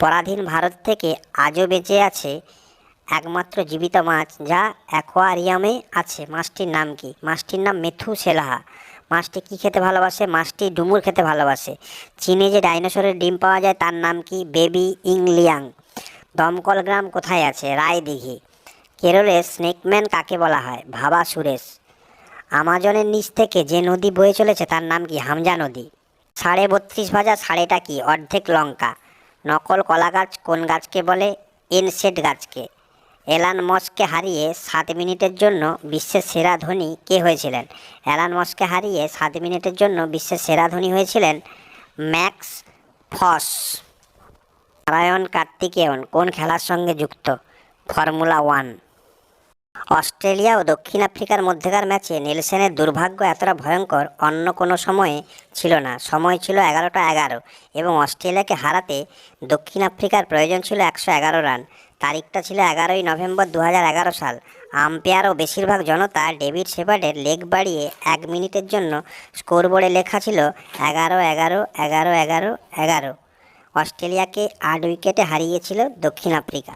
পরাধীন ভারত থেকে আজও বেঁচে আছে একমাত্র জীবিত মাছ, যা অ্যাকোয়ারিয়ামে আছে। মাছটির নাম কি? মাছটির নাম মেথু সেলাহা। মাছটি কী খেতে ভালোবাসে? মাছটি ডুমুর খেতে ভালোবাসে। চীনে যে ডাইনোসরের ডিম পাওয়া যায়, তার নাম কি? বেবি ইংলিয়াং। দমকল গ্রাম কোথায় আছে? রায়দিঘি। কেরলের স্নেকম্যান কাকে বলা হয়? ভাবা সুরেশ। আমাজনের নিচ থেকে যে নদী বয়ে চলেছে, তার নাম কি? হামজা নদী। সাড়ে বত্রিশ ভাজা সাড়েটা কি? অর্ধেক লঙ্কা। নকল কলা গাছ কোন গাছকে বলে? এনসেট গাছকে। এলান মস্ককে হারিয়ে সাত মিনিটের জন্য বিশ্বের সেরা ধনী কে হয়েছিলেন? এলান মস্ককে হারিয়ে সাত মিনিটের জন্য বিশ্বের সেরা ধনী হয়েছিলেন ম্যাক্স ফস। নারায়ণ কার্তিকেয়ন কোন খেলার সঙ্গে যুক্ত? Formula one. অস্ট্রেলিয়া ও দক্ষিণ আফ্রিকার মধ্যেকার ম্যাচে নেলসেনের দুর্ভাগ্য এতটা ভয়ঙ্কর, অন্য কোনো সময়ে ছিল না। সময় ছিল এগারোটা এগারো এবং অস্ট্রেলিয়াকে হারাতে দক্ষিণ আফ্রিকার প্রয়োজন ছিল একশো এগারো রান। তারিখটা ছিল এগারোই নভেম্বর দু সাল। আম্পায়ার ও বেশিরভাগ জনতা ডেভিড শেপার্ডের লেগ বাড়িয়ে এক মিনিটের জন্য স্কোরবোর্ডে লেখা ছিল এগারো এগারো এগারো এগারো এগারো। অস্ট্রেলিয়াকে আট উইকেটে হারিয়েছিল দক্ষিণ আফ্রিকা।